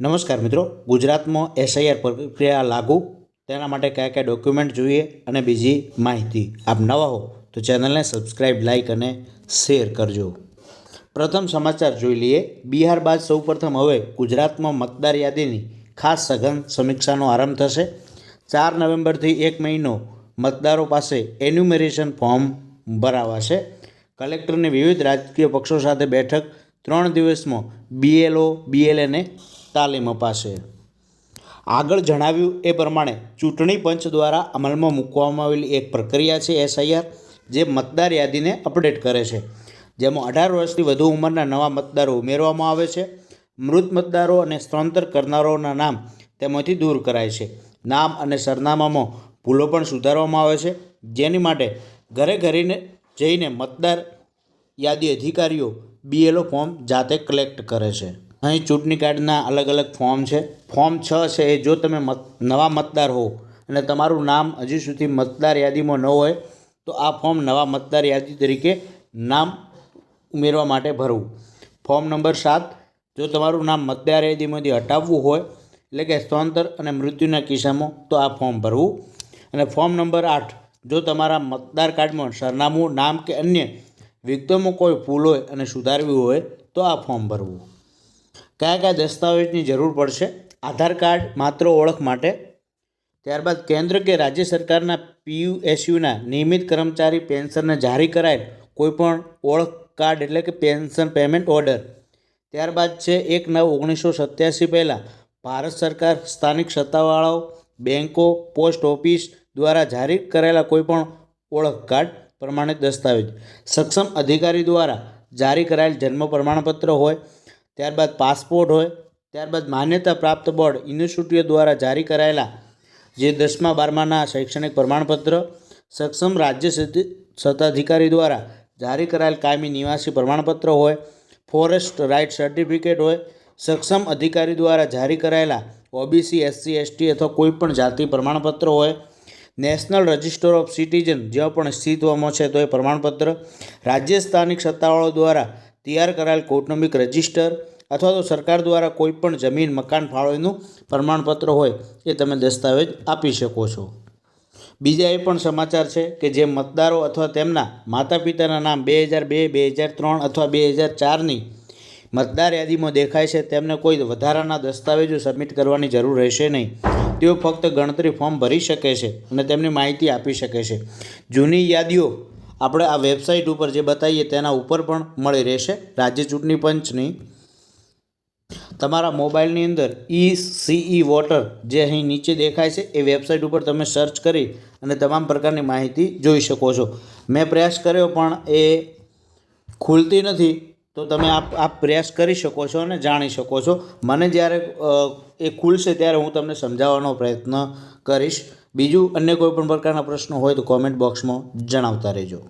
નમસ્કાર મિત્રો, ગુજરાતમાં એસઆઈઆર પ્રક્રિયા લાગુ. તેના માટે કયા કયા ડોક્યુમેન્ટ જોઈએ અને બીજી માહિતી આપ નવા હો, તો ચેનલને સબસ્ક્રાઈબ લાઇક અને શેર કરજો. પ્રથમ સમાચાર જોઈ લઈએ. બિહાર બાદ સૌપ્રથમ હવે ગુજરાતમાં મતદાર યાદીની ખાસ સઘન સમીક્ષાનો આરંભ થશે. ચાર નવેમ્બરથી એક મહિનો મતદારો પાસે એન્યુમેરેશન ફોર્મ ભરાવાશે. કલેક્ટરની વિવિધ રાજકીય પક્ષો સાથે બેઠક, ત્રણ દિવસમાં બીએલઓ બીએલએને તાલીમ અપાશે. આગળ જણાવ્યું એ પ્રમાણે ચૂંટણી પંચ દ્વારા અમલમાં મૂકવામાં આવેલી એક પ્રક્રિયા છે એસઆઈઆર, જે મતદાર યાદીને અપડેટ કરે છે. જેમાં અઢાર વર્ષથી વધુ ઉંમરના નવા મતદારો ઉમેરવામાં આવે છે. મૃત મતદારો અને સ્થળાંતર કરનારાઓના નામ તેમાંથી દૂર કરાય છે. નામ અને સરનામામાં ભૂલો પણ સુધારવામાં આવે છે. જેની માટે ઘરે ઘરીને જઈને મતદાર યાદી અધિકારીઓ બીએલઓ ફોર્મ જાતે કલેક્ટ કરે છે. અહીં ચૂંટણી કાર્ડના અલગ અલગ ફોર્મ છે. ફોર્મ છ છે એ જો તમે મત, નવા મતદાર હો અને તમારું નામ હજી સુધી મતદાર યાદીમાં ન હોય, તો આ ફોર્મ નવા મતદાર યાદી તરીકે નામ ઉમેરવા માટે ભરવું. ફોર્મ નંબર સાત, જો તમારું નામ મતદાર યાદીમાંથી હટાવવું હોય, એટલે કે સ્થળાંતર અને મૃત્યુના કિસ્સામાં, તો આ ફોર્મ ભરવું. અને ફોર્મ નંબર આઠ, જો તમારા મતદાર કાર્ડમાં સરનામું, નામ કે અન્ય વિગતોમાં કોઈ ભૂલ હોય અને સુધારવી હોય, તો આ ફોર્મ ભરવું. કયા કયા દસ્તાવેજની જરૂર પડશે? આધાર કાર્ડ, માત્ર ઓળખ માટે. ત્યારબાદ કેન્દ્ર કે રાજ્ય સરકારના પીયુએસયુના નિયમિત કર્મચારી પેન્શનને જારી કરાયેલ કોઈપણ ઓળખ કાર્ડ એટલે કે પેન્શન પેમેન્ટ ઓર્ડર. ત્યારબાદ છે એક નવ ઓગણીસો સત્યાસી પહેલાં ભારત સરકાર સ્થાનિક સત્તાવાળાઓ બેન્કો પોસ્ટ ઓફિસ દ્વારા જારી કરેલા કોઈપણ ઓળખ કાર્ડ પ્રમાણિત દસ્તાવેજ. સક્ષમ અધિકારી દ્વારા જારી કરાયેલ જન્મ પ્રમાણપત્ર હોય ત્યારબાદ પાસપોર્ટ હોય, ત્યારબાદ માન્યતા પ્રાપ્ત બોર્ડ યુનિવર્સિટીઓ દ્વારા જારી કરાયેલા જે દસમા, બારમાના શૈક્ષણિક પ્રમાણપત્ર, સક્ષમ રાજ્ય સત્તિ- સત્તાધિકારી દ્વારા જારી કરાયેલ કાયમી નિવાસી પ્રમાણપત્ર હોય, ફોરેસ્ટ રાઇટ સર્ટિફિકેટ હોય, સક્ષમ અધિકારી દ્વારા જારી કરાયેલા ઓબીસી, એસસી, એસટી અથવા કોઈપણ જાતિ પ્રમાણપત્ર હોય, નેશનલ રજિસ્ટર ઓફ સિટીઝન જ્યાં પણ અસ્તિત્વમાં છે તો એ પ્રમાણપત્ર, રાજ્ય સ્થાનિક સત્તાવાળો દ્વારા તૈયાર કરાયેલ કૌટુંબિક રજિસ્ટર અથવા તો સરકાર દ્વારા કોઈપણ જમીન, મકાન ફાળવણીનું પ્રમાણપત્ર હોય એ તમે દસ્તાવેજ આપી શકો છો. બીજા એ પણ સમાચાર છે કે જે મતદારો અથવા તેમના માતા પિતાના નામ બે હજાર બે બે હજાર ત્રણ અથવા બે હજાર ચારની મતદાર યાદીમાં દેખાય છે, તેમને કોઈ વધારાના દસ્તાવેજો સબમિટ કરવાની જરૂર રહેશે નહીં. તેઓ ફક્ત ગણતરી ફોર્મ ભરી શકે છે અને તેમની માહિતી આપી શકે છે. જૂની યાદીઓ આપણે આ વેબસાઇટ ઉપર જે બતાવીએ તેના ઉપર પણ મળી રહેશે. રાજ્ય ચૂંટણી પંચની તમારા મોબાઈલની અંદર ઈ સીઈ વોટર જે અહીં નીચે દેખાય છે, એ વેબસાઇટ ઉપર તમે સર્ચ કરી અને તમામ પ્રકારની માહિતી જોઈ શકો છો. મેં પ્રયાસ કર્યો, પણ એ ખુલતી નથી, તો તમે આપ આપ પ્રયાસ કરી શકો છો અને જાણી શકો છો. મને જ્યારે એ ખુલશે ત્યારે હું તમને સમજાવવાનો પ્રયત્ન કરીશ. બીજું અન્ય કોઈપણ પ્રકારના પ્રશ્નો હોય તો કોમેન્ટ બોક્સમાં જણાવતા રહેજો.